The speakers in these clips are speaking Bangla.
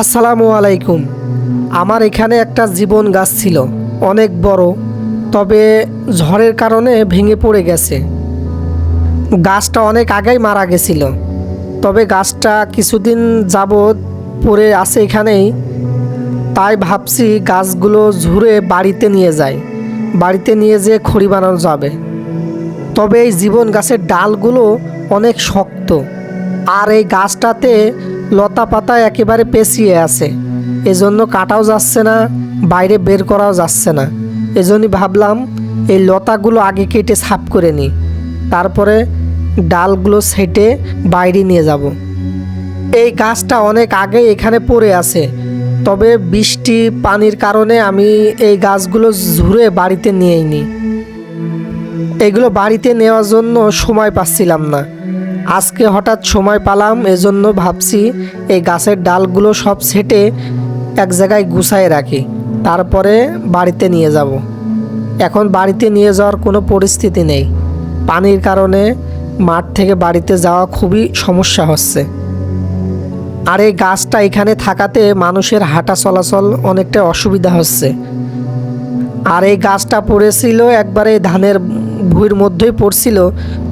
আসসালামু আলাইকুম। আমার এখানে একটা জীবন গাছ ছিল, অনেক বড়, তবে ঝড়ের কারণে ভেঙে পড়ে গেছে। গাছটা অনেক আগেই মারা গেছিল, তবে গাছটা কিছুদিন যাবৎ পড়ে আছে এখানেই। তাই ভাবছি গাছগুলো ঝুরে বাড়িতে নিয়ে যায় বাড়িতে নিয়ে যেয়ে খড়ি বানানো যাবে। তবে এই জীবন গাছের ডালগুলো অনেক শক্ত, আর এই গাছটাতে লতা পাতা একেবারে পেঁচিয়ে আছে। এজন্য কাটাও যাচ্ছে না, বাইরে বের করাও যাচ্ছে না। এজন্যই ভাবলাম, এই লতাগুলো আগে কেটে সাফ করে নিই। তারপরে ডালগুলো সেটে বাইরে নিয়ে যাব। এই গাছটা অনেক আগে এখানে পড়ে আছে। তবে বৃষ্টি, পানির কারণে আমি এই গাছগুলো ঝুরে বাড়িতে নিয়েই নিই এগুলো বাড়িতে নেওয়ার জন্য সময় পাচ্ছিলাম না। আজকে হঠাৎ সময় পালাম, এজন্য ভাবছি এই গাছের ডালগুলো সব সেটে এক জায়গায় গুছায় রাখি, তারপরে বাড়িতে নিয়ে যাব। এখন বাড়িতে নিয়ে যাওয়ার কোনো পরিস্থিতি নেই। পানির কারণে মাঠ থেকে বাড়িতে যাওয়া খুবই সমস্যা হচ্ছে। আর এই গাছটা এখানে থাকাতে মানুষের হাঁটা চলাচল অনেকটা অসুবিধা হচ্ছে। আর এই গাছটা পড়েছিল একবারে ধানের ভুঁইর মধ্যেই পড়ছিল,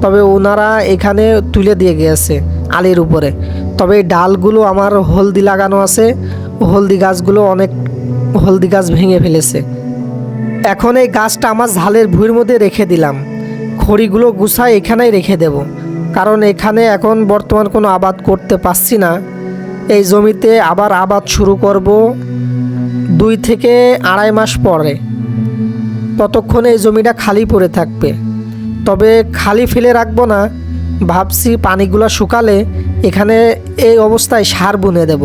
তবে ওনারা এখানে তুলে দিয়ে গিয়েছে আলির উপরে। তবে ডালগুলো আমার হলদি লাগানো আছে, হলদি গাছগুলো অনেক, হলদি গাছ ভেঙে ফেলেছে। এখন এই গাছটা আমার ঝালের ভুঁইর মধ্যে রেখে দিলাম। খড়িগুলো গুছায় এখানেই রেখে দেব। কারণ এখানে এখন বর্তমান কোনো আবাদ করতে পারছি না। এই জমিতে আবার আবাদ শুরু করব দুই থেকে আড়াই মাস পরে। ততক্ষণে এই জমিটা খালি পড়ে থাকবে। তবে খালি ফেলে রাখব না, ভাবছি পানিগুলো শুকালে এখানে এই অবস্থায় সার বুনে দেব।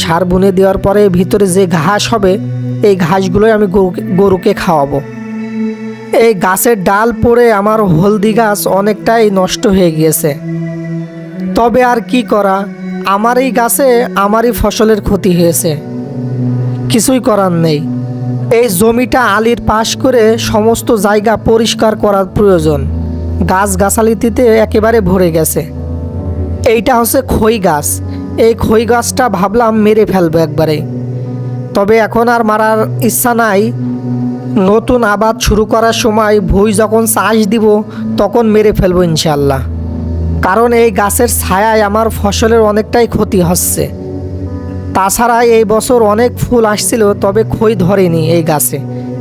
সার বুনে দেওয়ার পরে ভিতরে যে ঘাস হবে, এই ঘাসগুলোই আমি গরুকে গরুকে খাওয়াবো। এই গাছের ডাল পড়ে আমার হলদি গাছ অনেকটাই নষ্ট হয়ে গিয়েছে। তবে আর কি করা, আমার এই গাছে আমারই ফসলের ক্ষতি হয়েছে। কিছুই করার নেই। এই জমিটা আলির পাশ করে সমস্ত জায়গা পরিষ্কার করার প্রয়োজন। গাছ গাছালিতে একেবারে ভরে গেছে। এইটা হচ্ছে খই গাছ। এই খই গাছটা ভাবলাম মেরে ফেলব একবারে। তবে এখন আর মারার ইচ্ছা নাই। নতুন আবাদ শুরু করার সময় ভুই যখন চাষ দিব, তখন মেরে ফেলব ইনশাল্লাহ কারণ এই গাছের ছায়ায় আমার ফসলের অনেকটাই ক্ষতি হচ্ছে। তাছাড়া এই বছর অনেক ফুল আসছিল, তবে খই ধরেনি এই গাছে।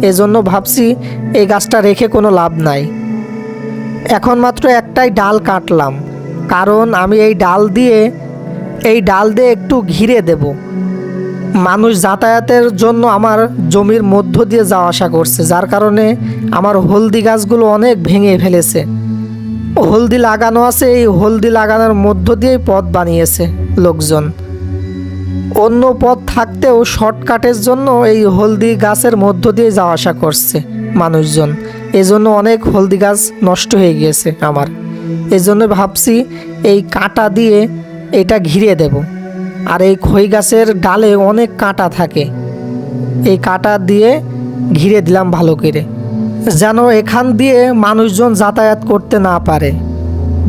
এজন্য ভাবছি এই গাছটা রেখে কোনো লাভ নাই। এখন মাত্র একটাই ডাল কাটলাম, কারণ আমি এই ডাল দিয়ে, এই ডাল দিয়ে একটু ঘিরে দেব। মানুষ যাতায়াতের জন্য আমার জমির মধ্য দিয়ে যাওয়া আসা করছে, যার কারণে আমার হলদি গাছগুলো অনেক ভেঙে ফেলেছে। হলদি লাগানো আছে, এই হলদি লাগানোর মধ্য দিয়েই পথ বানিয়েছে লোকজন। অন্য পথ থাকতেও শর্টকাটের জন্য এই হলদি গাছের মধ্য দিয়ে যাওয়া আসা করছে মানুষজন। এজন্য অনেক হলদি গাছ নষ্ট হয়ে গিয়েছে আমার। এজন্য ভাবছি এই কাঁটা দিয়ে এটা ঘিরে দেব। আর এই খই গাছের ডালে অনেক কাঁটা থাকে। এই কাঁটা দিয়ে ঘিরে দিলাম ভালো করে। যেন এখান দিয়ে মানুষজন যাতায়াত করতে না পারে।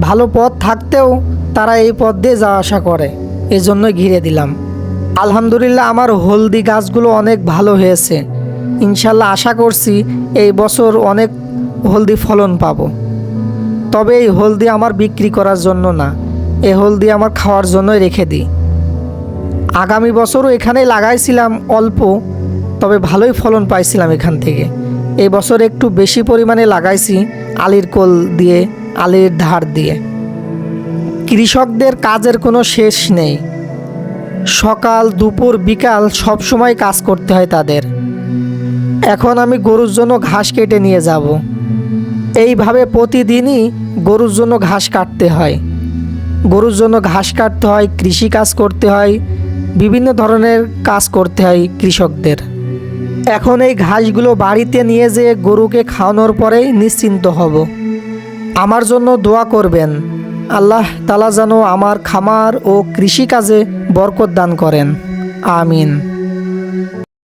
ভালো পথ থাকতেও তারা এই পথ দিয়ে যাওয়া আসা করে। এজন্য ঘিরে দিলাম। আলহামদুলিল্লাহ আমার হলদি গাছগুলো অনেক ভালো হয়েছে। ইনশাল্লাহ আশা করছি এই বছর অনেক হলদি ফলন পাবো। তবে এই হলদি আমার বিক্রি করার জন্য না, এই হলদি আমার খাওয়ার জন্যই রেখে দিই। আগামী বছরও এখানে লাগাইছিলাম অল্প, তবে ভালোই ফলন পাইছিলাম এখান থেকে। এই বছর একটু বেশি পরিমাণে লাগাইছি আলির কোল দিয়ে, আলির ধার দিয়ে। কৃষকদের কাজের কোনো শেষ নেই। সকাল, দুপুর, বিকাল সব সময় কাজ করতে হয় তাদের। এখন আমি গরুর জন্য ঘাস কেটে নিয়ে যাব। এইভাবে প্রতিদিনই গরুর জন্য ঘাস কাটতে হয়। গরুর জন্য ঘাস কাটতে হয়, কৃষি কাজ করতে হয়, বিভিন্ন ধরনের কাজ করতে হয় কৃষকদের। এখন এই ঘাসগুলো বাড়িতে নিয়ে যেয়ে গরুকে খাওয়ানোর পরেই নিশ্চিন্ত হব। আমার জন্য দোয়া করবেন। আল্লাহ তালা যেন আমার খামার ও কৃষিকাজে বরকত দান করেন। আমিন।